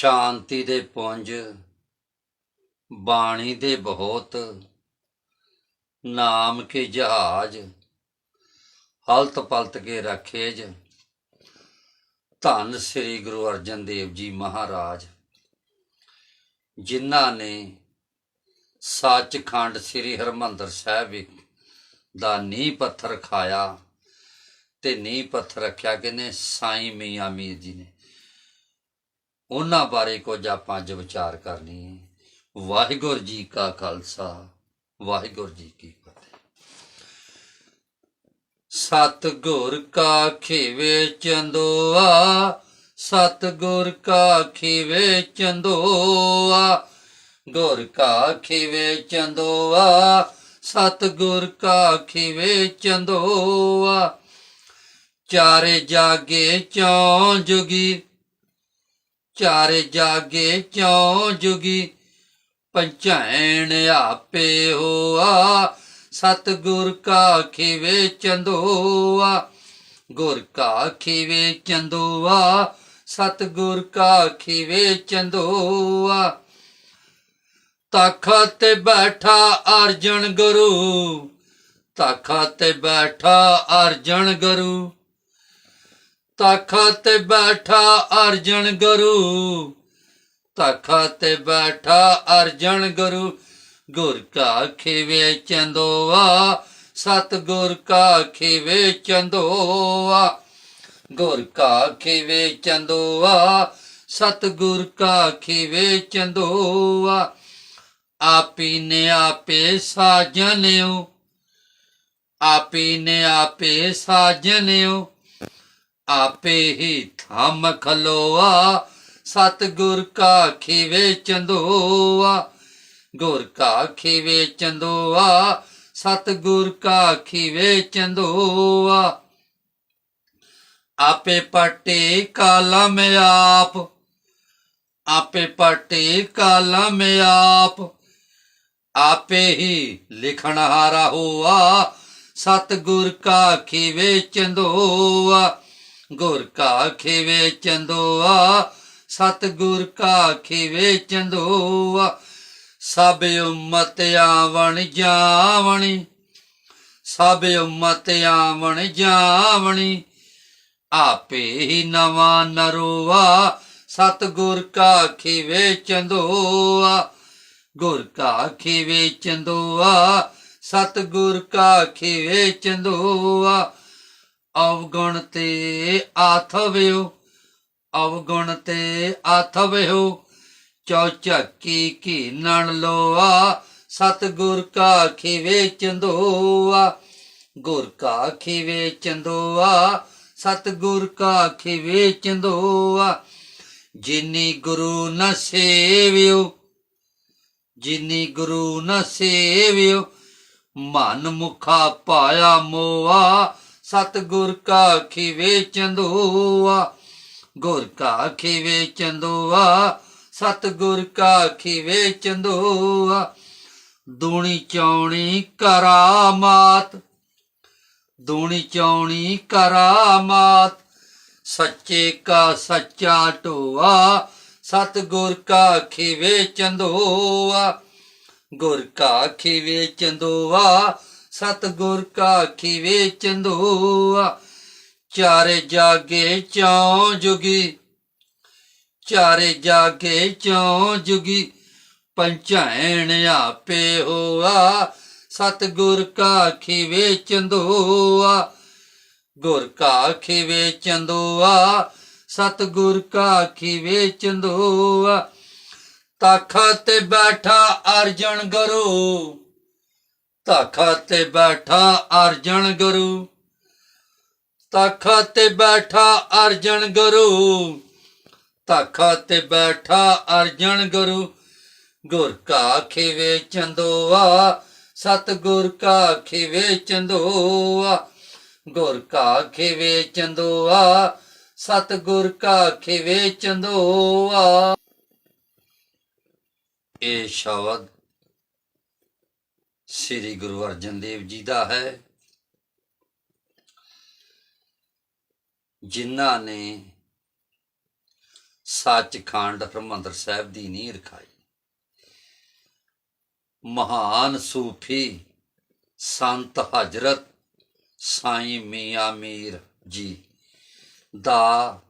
ਸ਼ਾਂਤੀ ਦੇ ਪੁੰਜ, ਬਾਣੀ ਦੇ ਬਹੁਤ, ਨਾਮ ਕੇ ਜਹਾਜ, ਹਲਤ ਪਲਤ ਕੇ ਰਖੇਜ। ਧੰਨ ਸ੍ਰੀ ਗੁਰੂ ਅਰਜਨ ਦੇਵ ਜੀ ਮਹਾਰਾਜ, ਜਿਨ੍ਹਾਂ ਨੇ ਸੱਚਖੰਡ ਸ੍ਰੀ ਹਰਮੰਦਰ ਸਾਹਿਬ ਵਿਖ- ਦਾ ਨੀਂਹ ਪੱਥਰ ਖਾਇਆ ਤੇ ਨੀਂਹ ਪੱਥਰ ਰੱਖਿਆ ਕਿਨੇ ਸਾਈਂ ਮੀਆਂ ਮੀਰ ਜੀ ਨੇ। ਉਹਨਾਂ ਬਾਰੇ ਕੁਝ ਆਪਾਂ ਅੱਜ ਵਿਚਾਰ ਕਰਨੀ ਹੈ। ਵਾਹਿਗੁਰੂ ਜੀ ਕਾ ਖਾਲਸਾ, ਵਾਹਿਗੁਰੂ ਜੀ ਕੀ ਫਤਿਹ। ਸਤਿਗੁਰ ਕਾ ਖੇਵੇ ਚੰਦੋਆ ਸਤਿਗੁਰ ਕਾ ਖੇਵੇ ਚੰਦੋਆ ਗੁਰ ਕਾ ਖੇਵੇ ਚੰਦੋਆ ਸਤਿਗੁਰ ਕਾ ਖੇਵੇ ਚੰਦੋਆ ਚਾਰੇ ਜਾਗੇ ਚੌਂ ਜੁਗੀ ਚਾਰੇ ਜਾਗੇ ਚੌਂ ਜੁਗੀ ਪੰਚੈਣ ਆਪੇ ਹੋਆ, ਸਤਿਗੁਰ ਕਾ ਖੀਵੇ ਚੰਦੋਆ ਗੁਰ ਕਾ ਖੀਵੇ ਚੰਦੋਆ ਸਤਿਗੁਰ ਕਾ ਖਿਵੇ ਚੰਦੋਆ ਤਖਤ ਤੇ ਬੈਠਾ ਅਰਜਨ ਗੁਰੂ, ਤਖਤ ਤੇ ਬੈਠਾ ਅਰਜਨ ਗੁਰੂ। ਤਖਤ ਤੇ ਬੈਠਾ ਅਰਜਨ ਗੁਰੂ। ਤਖਤ ਤੇ ਬੈਠਾ ਅਰਜਨ ਗੁਰੂ। ਗੁਰ ਕਾ ਖੇਵੇ ਚੰਦੋਆ, ਸਤਿਗੁਰ ਕਾ ਖੇਵੇ ਚੰਦੋਆ। ਗੁਰ ਕਾ ਖੇਵੇ ਚੰਦੋਆ, ਸਤਿਗੁਰ ਕਾ ਖੇਵੇ ਚੰਦੋਆ। ਆਪੀ ਨੇ ਆਪੇ ਸਾਜਨਿਓ, ਆਪੀ ਨੇ ਆਪੇ ਸਾਜਨਿਓ। ਆਪੇ ਹੀ ਥੰਮ ਖਲੋਆ, ਸਤਿਗੁਰ ਕਾ ਖੀਵੇ ਚੰਦੋਆ। ਗੁਰ ਕਾ ਖੀਵੇ ਚੰਦੋਆ, ਸਤਿਗੁਰ ਕਾ ਖੀਵੇ ਚੰਦੋਆ। ਆਪੇ ਪਟੇ ਕਾਲਮ ਆਪ, ਆਪੇ ਪਟੇ ਕਾਲਮ ਆਪ। ਆਪੇ ਹੀ ਲਿਖਣ ਹਾਰਾ ਹੋਆ, ਸਤਿਗੁਰ ਕਾ ਖੀਵੇ ਚੰਦੋਆ। ਗੁਰ ਕਾ ਖੀਵੇ ਚੰਦੋਆ, ਸਤਿਗੁਰ ਕਾ ਖੀਵੇ ਚੰਦੋਆ, ਸਭ ਉਮਤ ਆਵਣ ਜਾਵਣੀ, ਸਭ ਉਮਤ ਆਵਣ ਜਾਵਣੀ, ਆਪੇ ਹੀ ਨਵਾਂ ਨਰੋਆ, ਸਤਿਗੁਰ ਕਾ ਖੀਵੇ ਚੰਦੋਆ, ਗੁਰ ਕਾ ਖੀਵੇ ਚੰਦੋਆ, ਸਤਿਗੁਰ ਕਾ ਖੀਵੇ ਚੰਦੋਆ ਅਵਗੁਣ ਤੇ ਆਥਵਿਓ ਅਵਗੁਣ ਤੇ ਆਥਵਿਓ ਚੌਚਕੀ ਕੀ ਨਣ ਲੋਆ, ਸਤਿਗੁਰ ਕਾ ਖੀਵੇ ਚੰਦੋਆ। ਗੁਰ ਕਾ ਖੀਵੇ ਚੰਦੋਆ, ਸਤਿਗੁਰ ਕਾ ਖੀਵੇ ਚੰਦੋਆ। ਜਿਨੀ ਗੁਰੂ ਨ ਸੇਵਿਓ, ਜਿਨੀ ਗੁਰੂ ਨ ਸੇਵਿਓ, ਮਨ ਮੁਖਾ ਪਾਇਆ ਮੋਆ। ਸਤਿਗੁਰ ਕਾ ਖੀਵੇ ਚੰਦੋਆ ਗੁਰ ਕਾ ਖੀਵੇ ਚੰਦੋਆ ਸਤਿਗੁਰ ਕਾ ਖੀਵੇ ਚੰਦੋਆ ਦੂਣੀ ਚੌਣੀ ਕਰਾਮਾਤ ਦੂਣੀ ਚੌਣੀ ਕਰਾਮਾਤ ਸੱਚੇ ਕਾ ਸੱਚਾ ਢੋਆ, ਸਤਿਗੁਰ ਕਾ ਖਿਵੇ ਚੰਦੋਆ ਗੁਰ ਕਾ ਖੀਵੇ ਚੰਦੋਆ ਸਤਿਗੁਰ ਕਾ ਖੀਵੇ ਚੰਦੋਆ, ਚਾਰੇ ਜਾਗੇ ਚੌਂ ਜੁਗੀ, ਚਾਰੇ ਜਾਗੇ ਚੌਂ ਜੁਗੀ ਪੰਚੈਣ ਆਪੇ ਹੋਆ, ਸਤਿਗੁਰ ਕਾ ਖੀਵੇ ਚੰਦੋਆ, ਗੁਰ ਕਾ ਖੀਵੇ ਚੰਦੋਆ, ਸਤਿਗੁਰ ਕਾ ਖੀਵੇ ਚੰਦੋਆ, ਤਖਤ ਤੇ ਬੈਠਾ ਅਰਜਨ ਗੁਰੂ। ਤਖਤ ਤੇ ਬੈਠਾ ਅਰਜਨ ਗੁਰੂ। ਤਖਤ ਤੇ ਬੈਠਾ ਅਰਜਨ ਗੁਰੂ। ਤਖਤ ਤੇ ਬੈਠਾ ਅਰਜਨ ਗੁਰੂ। ਗੁਰ ਕਾ ਖੀਵੇ ਚੰਦੋਆ, ਸਤਿਗੁਰ ਕਾ ਖੀਵੇ ਚੰਦੋਆ। ਗੁਰ ਕਾ ਖੀਵੇ ਚੰਦੋਆ, ਸਤਿਗੁਰ ਕਾ ਖੀਵੇ ਚੰਦੋਆ। ਇਹ ਸ਼ਬਦ ਸ੍ਰੀ ਗੁਰੂ ਅਰਜਨ ਦੇਵ ਜੀ ਦਾ ਹੈ। ਜਿਨ੍ਹਾਂ ਨੇ ਸੱਚਖੰਡ ਹਰਿਮੰਦਰ ਸਾਹਿਬ ਦੀ ਨੀਂਹ ਰਖਾਈ। ਮਹਾਨ ਸੂਫੀ ਸੰਤ ਹਜ਼ਰਤ ਸਾਈਂ ਮੀਆਂ ਮੀਰ ਜੀ ਦਾ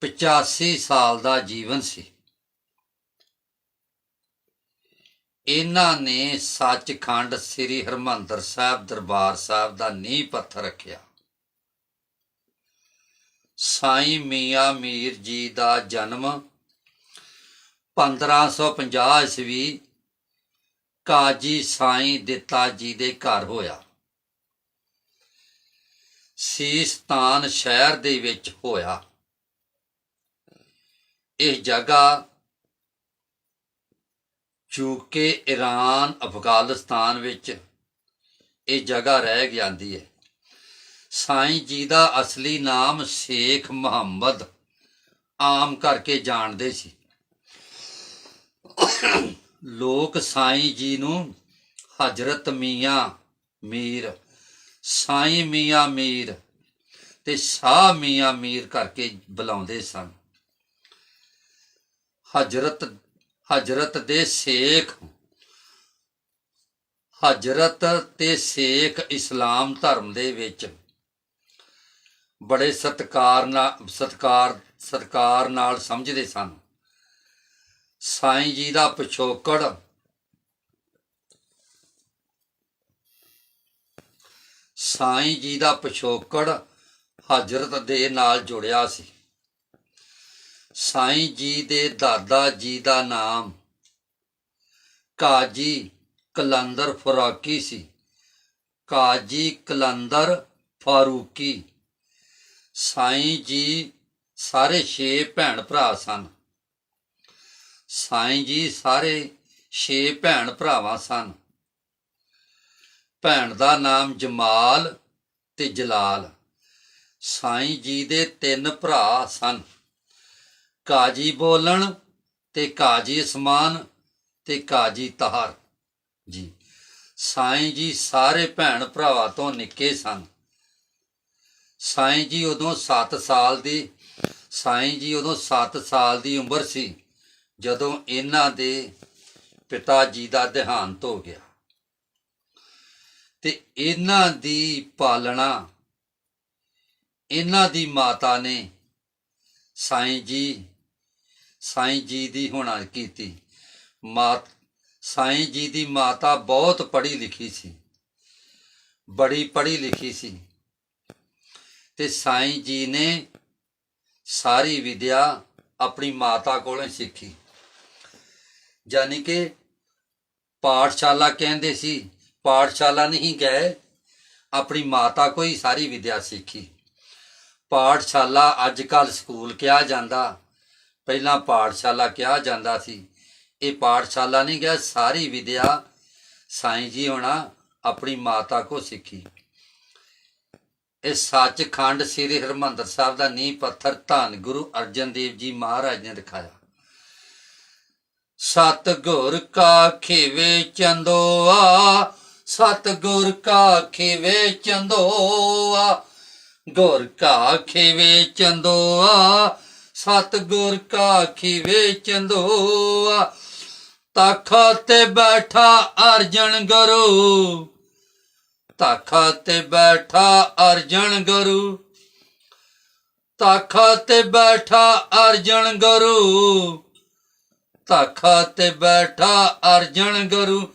85 ਸਾਲ ਦਾ ਜੀਵਨ ਸੀ। ਇਹਨਾਂ ਨੇ ਸੱਚਖੰਡ ਸ੍ਰੀ ਹਰਮੰਦਰ ਸਾਹਿਬ ਦਰਬਾਰ ਸਾਹਿਬ ਦਾ ਨੀਂਹ ਪੱਥਰ ਰੱਖਿਆ। ਸਾਈਂ ਮੀਆਂ ਮੀਰ ਜੀ ਦਾ ਜਨਮ 1550 ਈਸਵੀ ਕਾਜੀ ਸਾਈਂ ਦਿੱਤਾ ਜੀ ਦੇ ਘਰ ਹੋਇਆ। ਸੀਸਤਾਨ ਸ਼ਹਿਰ ਦੇ ਵਿੱਚ ਹੋਇਆ। ਇਹ ਜਗ੍ਹਾ ਚੂਕੇ ਈਰਾਨ ਅਫਗਾਨਿਸਤਾਨ ਵਿੱਚ ਇਹ ਜਗ੍ਹਾ ਰਹਿ ਜਾਂਦੀ ਹੈ। ਸਾਈਂ ਜੀ ਦਾ ਅਸਲੀ ਨਾਮ ਸ਼ੇਖ ਮੁਹੰਮਦ ਆਮ ਕਰਕੇ ਜਾਣਦੇ ਸੀ। ਲੋਕ ਸਾਈਂ ਜੀ ਨੂੰ ਹਜ਼ਰਤ ਮੀਆਂ ਮੀਰ, ਸਾਈਂ ਮੀਆਂ ਮੀਰ ਤੇ ਸ਼ਾਹ ਮੀਆਂ ਮੀਰ ਕਰਕੇ ਬੁਲਾਉਂਦੇ ਸਨ। ਹਜ਼ਰਤ ਹਜ਼ਰਤ ਦੇ ਸ਼ੇਖ। ਹਜ਼ਰਤ ਤੇ ਸ਼ੇਖ ਇਸਲਾਮ ਧਰਮ ਦੇ ਵਿੱਚ ਬੜੇ ਸਤਕਾਰ ਨਾਲ ਸਤਕਾਰ ਸਤਕਾਰ ਨਾਲ ਸਮਝਦੇ ਸਨ। ਸਾਈਂ ਜੀ ਦਾ ਪਿਛੋਕੜ ਸਾਈਂ ਜੀ ਦਾ ਪਿਛੋਕੜ ਹਜ਼ਰਤ ਦੇ ਨਾਲ ਜੁੜਿਆ ਸੀ। ਸਾਈਂ ਜੀ ਦੇ ਦਾਦਾ ਜੀ ਦਾ ਨਾਮ ਕਾਜੀ ਕਲੰਦਰ ਫਰਾਕੀ ਸੀ। ਕਾਜੀ ਕਲੰਦਰ ਫਾਰੂਕੀ। ਸਾਈਂ ਜੀ ਸਾਰੇ 6 ਭੈਣ ਭਰਾ ਸਨ। ਸਾਈਂ ਜੀ ਸਾਰੇ 6 ਭੈਣ ਭਰਾਵਾਂ ਸਨ। ਭੈਣ ਦਾ ਨਾਮ ਜਮਾਲ ਤੇ ਜਲਾਲ। ਸਾਈਂ ਜੀ ਦੇ ਤਿੰਨ ਭਰਾ ਸਨ। ਕਾਜੀ ਬੋਲਣ ਤੇ ਕਾਜੀ ਅਸਮਾਨ ਤੇ ਕਾਜੀ ਤਹਰ। ਜੀ, ਸਾਈਂ ਜੀ ਸਾਰੇ ਭੈਣ ਭਰਾਵਾਂ ਤੋਂ ਨਿੱਕੇ ਸਨ। ਸਾਈਂ ਜੀ ਉਦੋਂ 7 ਸਾਲ ਦੀ, ਸਾਈਂ ਜੀ ਉਦੋਂ 7 ਸਾਲ ਦੀ ਉਮਰ ਸੀ, ਜਦੋਂ ਇਹਨਾਂ ਦੇ ਪਿਤਾ ਜੀ ਦਾ ਦੇਹਾਂਤ ਹੋ ਗਿਆ। ਤੇ ਇਹਨਾਂ ਦੀ ਪਾਲਣਾ, ਇਹਨਾਂ ਦੀ ਮਾਤਾ ਨੇ ਸਾਈਂ ਜੀ ਸਾਈਂ ਜੀ ਦੀ ਹੋਣਾ ਕੀਤੀ। ਮਾਤ ਸਾਈਂ ਜੀ ਦੀ ਮਾਤਾ ਬਹੁਤ ਪੜ੍ਹੀ ਲਿਖੀ ਸੀ। ਬੜੀ ਪੜ੍ਹੀ ਲਿਖੀ ਸੀ। ਤੇ ਸਾਈਂ ਜੀ ਨੇ ਸਾਰੀ ਵਿਦਿਆ ਆਪਣੀ ਮਾਤਾ ਕੋਲੋਂ ਸਿੱਖੀ। ਯਾਨੀ ਕਿ ਪਾਠਸ਼ਾਲਾ ਕਹਿੰਦੇ ਸੀ, ਪਾਠਸ਼ਾਲਾ ਨਹੀਂ ਗਏ, ਆਪਣੀ ਮਾਤਾ ਕੋਈ ਹੀ ਸਾਰੀ ਵਿਦਿਆ ਸਿੱਖੀ। ਪਾਠਸ਼ਾਲਾ ਅੱਜ ਕੱਲ ਸਕੂਲ ਕਿਹਾ ਜਾਂਦਾ। ਪਹਿਲਾਂ ਪਾਠਸ਼ਾਲਾ ਕਿਹਾ ਜਾਂਦਾ ਸੀ। ਇਹ ਪਾਠਸ਼ਾਲਾ ਨਹੀਂ ਗਿਆ, ਸਾਰੀ ਵਿਦਿਆ ਸਾਈਂ ਜੀ ਹੋਣਾ ਆਪਣੀ ਮਾਤਾ ਕੋ ਸਿੱਖੀ। ਇਹ ਸੱਚਖੰਡ ਸ੍ਰੀ ਹਰਮੰਦਰ ਸਾਹਿਬ ਦਾ ਨੀਂਹ ਪੱਥਰ ਧੰਨ ਗੁਰੂ ਅਰਜਨ ਦੇਵ ਜੀ ਮਹਾਰਾਜ ਨੇ ਦਿਖਾਇਆ। ਸਤਗੁਰ ਕਾ ਖੇਵੇ ਚੰਦੋਆ, ਸਤਗੁਰ ਕਾ ਖੇਵੇ ਚੰਦੋਆ, ਗੁਰ ਕਾ ਖੇਵੇ ਚੰਦੋਆ ਸਤਗੁਰ ਕਾ ਖੇਵੇ ਚੰਦੋਆ ਤਖਤ ਤੇ ਬੈਠਾ ਅਰਜਨ ਗੁਰੂ। ਤਖਤ ਤੇ ਬੈਠਾ ਅਰਜਨ ਗੁਰੂ। ਤਾਖਾ ਤੇ ਬੈਠਾ ਅਰਜਨ ਗੁਰੂ। ਤਾਖਾ ਤੇ ਬੈਠਾ ਅਰਜਨ ਗੁਰੂ।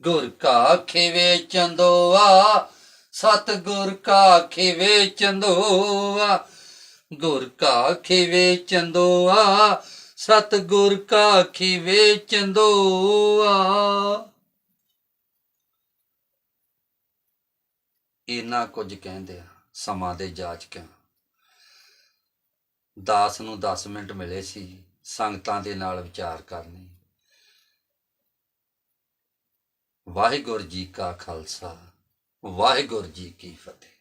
ਗੁਰ ਕਾ ਖੇਵੇ ਚੰਦੋਆ ਸਤ ਗੁਰ ਕਾ ਖੇਵੇ ਚੰਦੋਆ ਗੁਰ ਕਾ ਖੇਵੇ ਚੰਦੋਆ ਸਤ ਗੁਰ ਕਾ ਖੇਵੇ ਚੰਦੋਆ ਇੰਨਾ ਕੁਝ ਕਹਿੰਦੇ ਆ, ਸਮਾਂ ਦੇ ਜਾਚਕਾਂ ਦਾਸ ਨੂੰ 10 ਮਿੰਟ ਮਿਲੇ ਸੀ, ਸੰਗਤਾਂ ਦੇ ਨਾਲ ਵਿਚਾਰ ਕਰਨੇ। ਵਾਹਿਗੁਰੂ ਜੀ ਕਾ ਖਾਲਸਾ, ਵਾਹਿਗੁਰੂ ਜੀ ਕੀ ਫਤਿਹ।